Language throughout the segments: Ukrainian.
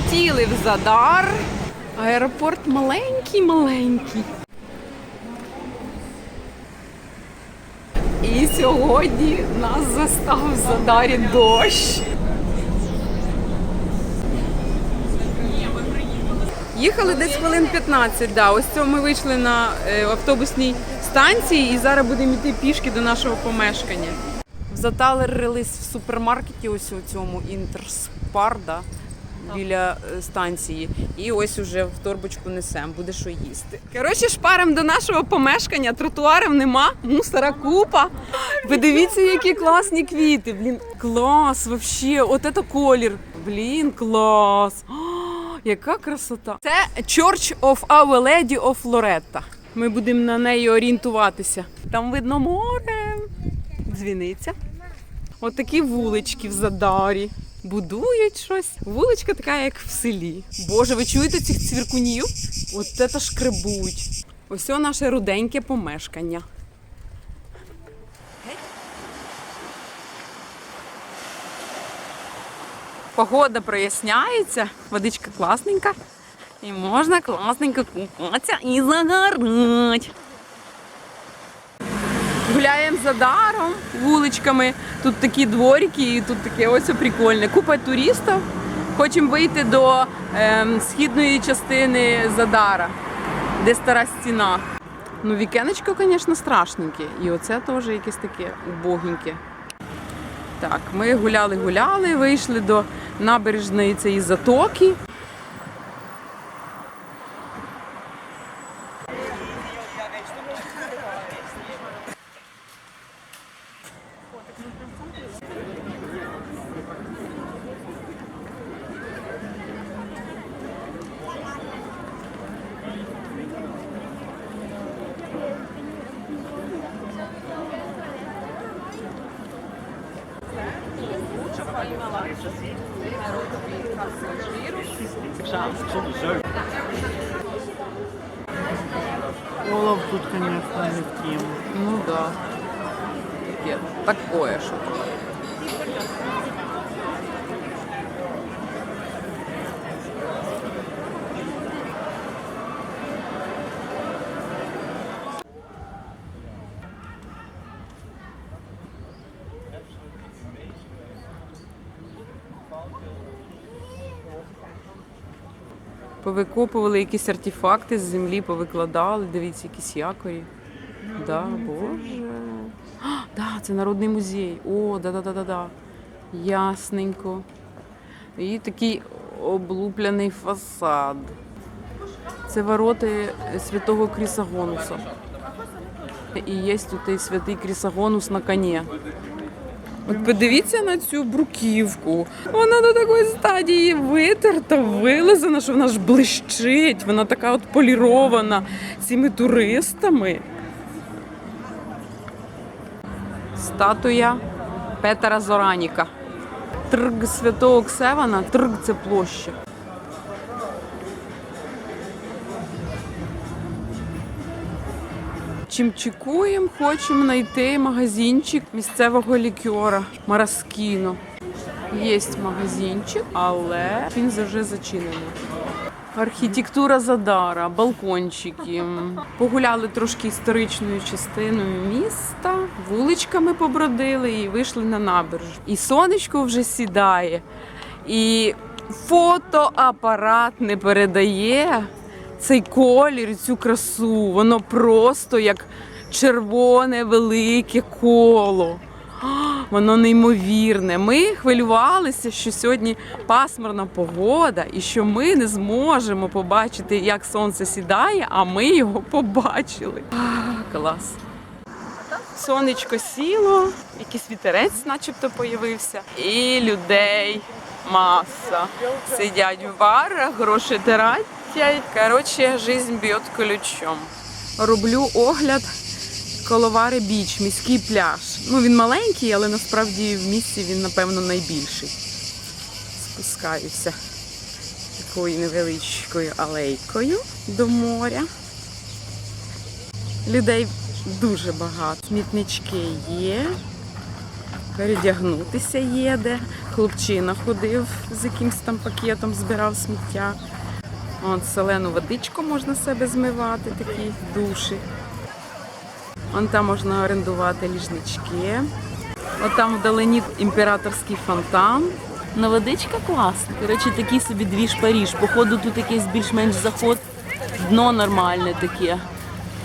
Прилетіли в Задар. Аеропорт маленький-маленький. І сьогодні нас застав в Задарі дощ. Їхали десь хвилин 15, да. Ось це ми вийшли на е, автобусній станції і зараз будемо йти пішки до нашого помешкання. Заталерились в супермаркеті, ось у цьому Інтерспарда біля е, станції. І ось уже в торбочку несемо, буде що їсти. Коротше, шпарим до нашого помешкання, тротуарів нема, мусора купа. Ви дивіться, які класні квіти. Блін, клас, вообще, от це колір. Блін, клас. Яка красота. Це Church of Our Lady of Loretta. Ми будемо на неї орієнтуватися. Там видно море. Дзвіниця. От такі вулички в Задарі. Будують щось. Вуличка така, як в селі. Боже, ви чуєте цих цвіркунів? От це шкребуть. Ось наше руденьке помешкання. Погода проясняється, водичка класненька. І можна класненько купатися і загорать. Гуляємо за даром вуличками. Тут такі дворики, і тут таке ось прикольне. Купа туристів. Хочемо вийти до ем, східної частини Задара, де стара стіна. Ну, вікенечко, звісно, страшненьке. І оце теж якесь таке убогеньке. Так, ми гуляли-гуляли, вийшли до набережної цієї затоки. Тут, конечно, не в. Ну да. Такое що. Повикопували якісь артефакти з землі, повикладали, дивіться, якісь якорі. Да, боже. А, да, це народний музей. О, да-да-да-да-да. Ясненько. І такий облупляний фасад. Це вороти святого Крісагонуса. І є тут і святий Крісагонус на коні. От подивіться на цю бруківку. Вона до такої стадії витерта, вилизана, що вона ж блищить. Вона така от полірована цими туристами. Статуя Петера Зораніка. Трг святого Ксевана, трг це площа. Чимчикуємо, хочемо знайти магазинчик місцевого лікера Мараскіно. Є магазинчик, але він завжди зачинений. Архітектура Задара, балкончики. Погуляли трошки історичною частиною міста, вуличками побродили і вийшли на набережну. І сонечко вже сідає, і фотоапарат не передає цей колір, цю красу. Воно просто як червоне велике коло. Воно неймовірне. Ми хвилювалися, що сьогодні пасмурна погода і що ми не зможемо побачити, як сонце сідає, а ми його побачили. А, клас. Сонечко сіло, якийсь вітерець, начебто, появився, і людей маса. Сидять в барах, гроші тратять. Коротше, жизнь б'є ключом. Роблю огляд Коловари Біч, міський пляж. Ну він маленький, але насправді в місті він, напевно, найбільший. Спускаюся такою невеличкою алейкою до моря. Людей дуже багато. Смітнички є. Передягнутися є де. хлопчина ходив з якимсь там пакетом, збирав сміття. От солену водичку можна себе змивати, такі душі. Вон там можна орендувати ліжнички. От там вдалині імператорський фонтан. Ну, водичка класна. Коротше, такий собі двіж Паріж. Походу тут якийсь більш-менш заход, дно нормальне таке,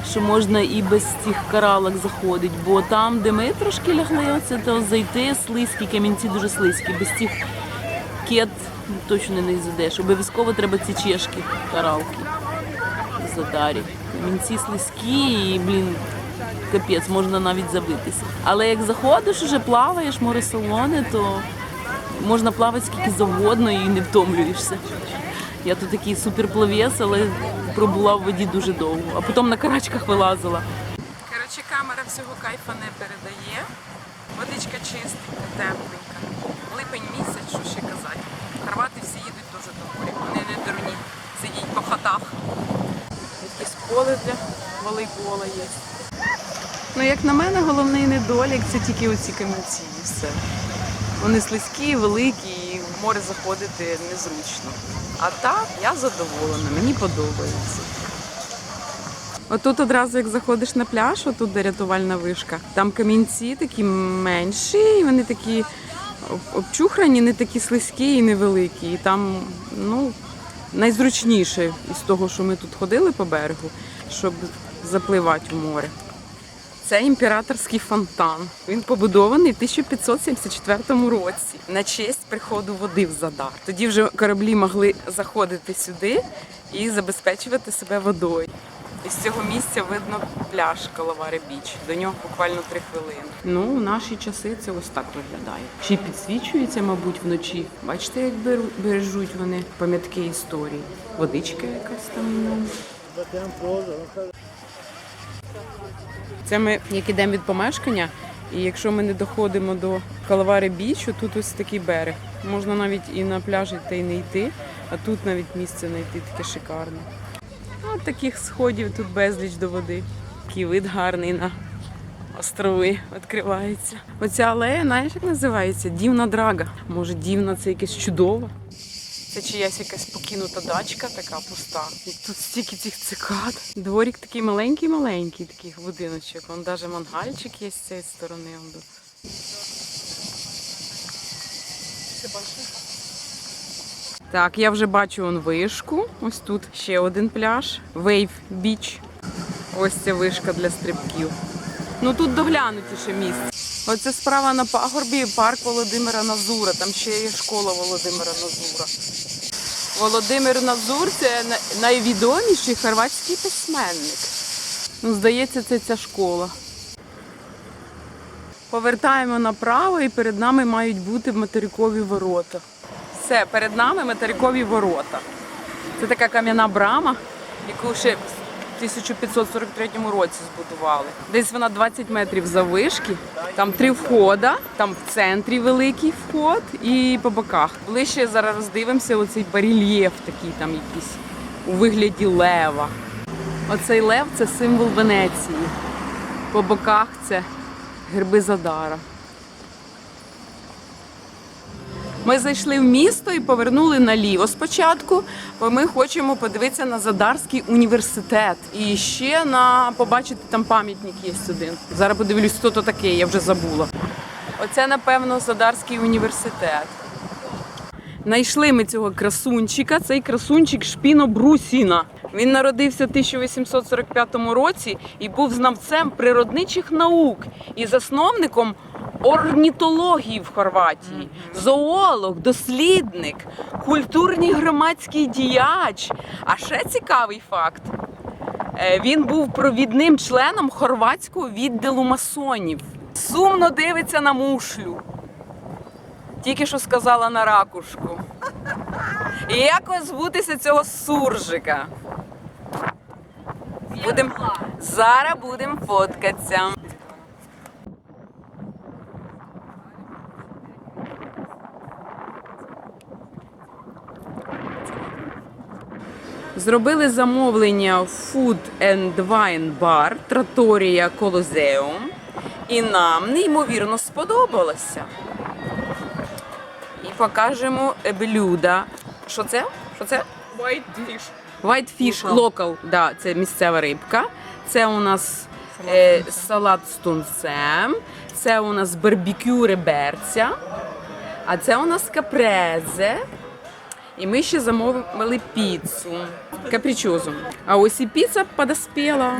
що можна і без цих каралок заходить. Бо там, де ми трошки лягли, оце то зайти слизькі, камінці дуже слизькі. Без цих кет точно не зайдеш. Обов'язково треба ці чешки, каралки задарі. Камінці слизькі і, блін, капець, можна навіть забитися. Але як заходиш, уже плаваєш, море солоне, то можна плавати скільки завгодно і не втомлюєшся. Я тут такий суперплавець, але пробула в воді дуже довго, а потім на карачках вилазила. Коротше, камера всього кайфа не передає. Водичка чистенька, тепленька. Липень місяць, що ще казати. Хорвати всі їдуть дуже до моря. Вони не дурні. Хатах. Якесь поле для волейбола є. Ну, як на мене, головний недолік це тільки оці камінці і все. Вони слизькі, великі, і в море заходити незручно. А так, я задоволена, мені подобається. Отут одразу, як заходиш на пляж, отут де рятувальна вишка, там камінці такі менші, і вони такі обчухрані, не такі слизькі і невеликі. І там ну, найзручніше із того, що ми тут ходили по берегу, щоб запливати в море. Це імператорський фонтан. Він побудований в 1574 році на честь приходу води в Задар. Тоді вже кораблі могли заходити сюди і забезпечувати себе водою. З цього місця видно пляж Калавари Біч. До нього буквально три хвилини. Ну, в наші часи це ось так виглядає. Ще підсвічується, мабуть, вночі. Бачите, як бережуть вони пам'ятки історії. Водичка якась там. ну. Це ми як ідемо від помешкання, і якщо ми не доходимо до Калавари Бічу, тут ось такий берег. Можна навіть і на пляж йти і не йти, а тут навіть місце знайти таке шикарне. От таких сходів тут безліч до води. Такий вид гарний на острови відкривається. Оця алея, знаєш, як називається? Дівна драга. Може, дівна це якесь чудово. Це чиясь якась покинута дачка така пуста. І тут стільки цих цикад. Дворік такий маленький-маленький, такий будиночок. Вон навіть мангальчик є з цієї сторони. он до- Так, я вже бачу он вишку. Ось тут ще один пляж. Wave Beach. Ось ця вишка для стрибків. Ну тут доглянутіше місце. Оце справа на пагорбі парк Володимира Назура. Там ще є школа Володимира Назура. Володимир Назур це найвідоміший хорватський письменник. Ну, здається, це ця школа. Повертаємо направо і перед нами мають бути материкові ворота. Все, перед нами материкові ворота. Це така кам'яна брама, яку ще в 1543 році збудували. Десь вона 20 метрів завишки. Там три входа, там в центрі великий вход і по боках. Ближче зараз роздивимося оцей барельєф такий там якийсь у вигляді лева. Оцей лев це символ Венеції. По боках це герби Задара. Ми зайшли в місто і повернули наліво спочатку, бо ми хочемо подивитися на Задарський університет. І ще на побачити там пам'ятник є один. Зараз подивлюсь, хто то такий, я вже забула. Оце, напевно, Задарський університет. Найшли ми цього красунчика. Цей красунчик Шпіно Брусіна. Він народився в 1845 році і був знавцем природничих наук і засновником орнітології в Хорватії. Зоолог, дослідник, культурний громадський діяч. А ще цікавий факт. Е, Він був провідним членом хорватського відділу масонів. Сумно дивиться на мушлю. Тільки що сказала на ракушку. І як звутися цього суржика? Будем... Зараз будемо фоткатися. Зробили замовлення в Food and Wine Bar Траторія Колозеум. І нам неймовірно сподобалося. І покажемо блюда. Що це? Що це? White fish. White fish local, да, це місцева рибка. Це у нас е, салат з тунцем. Це у нас барбекю реберця. А це у нас капрезе. І ми ще замовили піцу. капрічозу. А ось і піца подоспіла.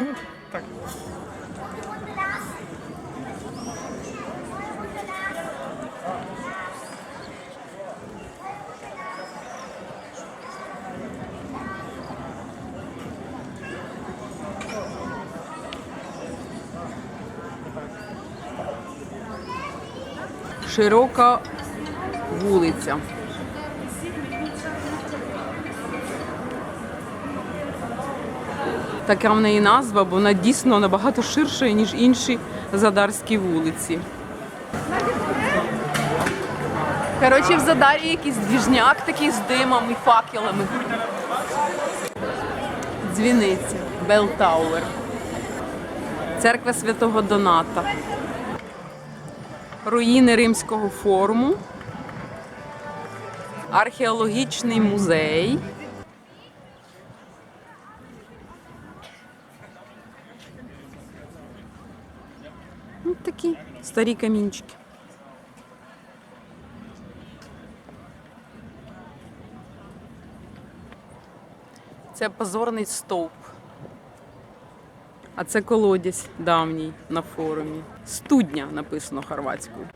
Широка вулиця. Така в неї назва, бо вона дійсно набагато ширша, ніж інші задарські вулиці. Коротше, в Задарі якийсь двіжняк такий з димом і факелами. Дзвіниця, Бел Тауер. Церква Святого Доната. Руїни Римського форуму. Археологічний музей. Ну, такі старі камінчики. Це позорний стовп. А це колодязь давній на форумі. Студня написано хорватською.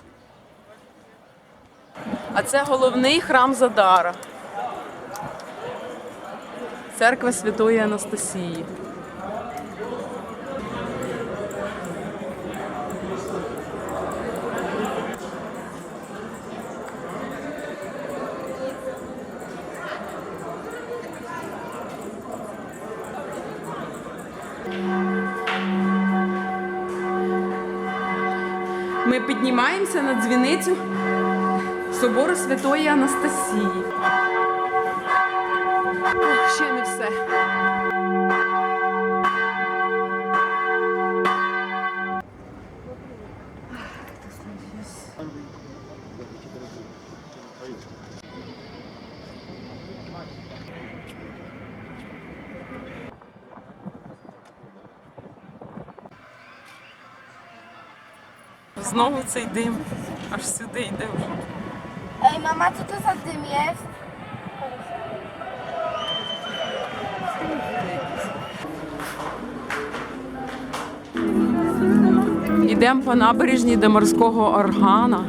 А це головний храм Задара. Церква Святої Анастасії. Ми піднімаємося на дзвіницю собору Святої Анастасії. Ох, ще не все. Знову цей дим. Аж сюди йде вже. Ej, mama, co to za dym jest? Ідемо по набережній до морського органа.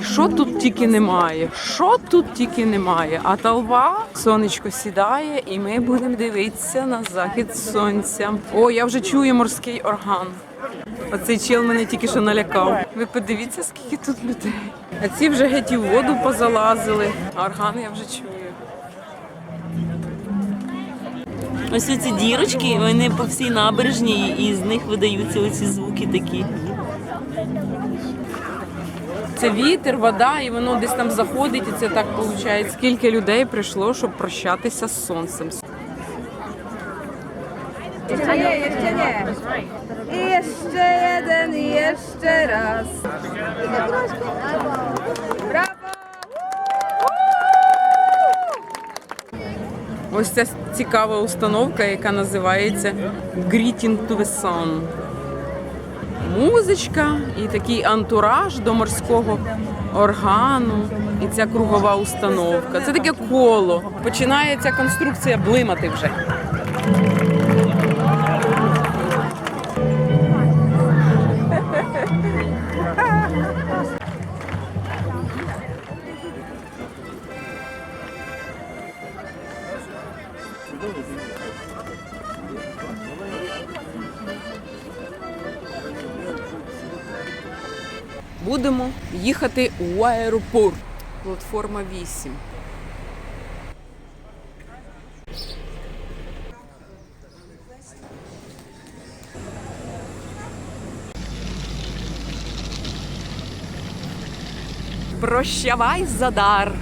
І що тут тільки немає? Що тут тільки немає? А толва, сонечко сідає, і ми будемо дивитися на захід сонця. О, я вже чую морський орган. Оцей чел мене тільки що налякав. Ви подивіться, скільки тут людей. А ці вже геть і в воду позалазили. А орган я вже чую. Ось ці дірочки, вони по всій набережній, і з них видаються оці звуки такі. Це вітер, вода, і воно десь там заходить, і це так виходить. Скільки людей прийшло, щоб прощатися з сонцем. I jeszcze jeden, i jeszcze raz. Brawo! Ось ця цікава установка, яка називається Greeting to the Sun. Музичка і такий антураж до морського органу, і ця кругова установка. Це таке коло. Починає ця конструкція блимати вже. Будемо їхати у аеропорт. Платформа 8. Прощавай, Задар!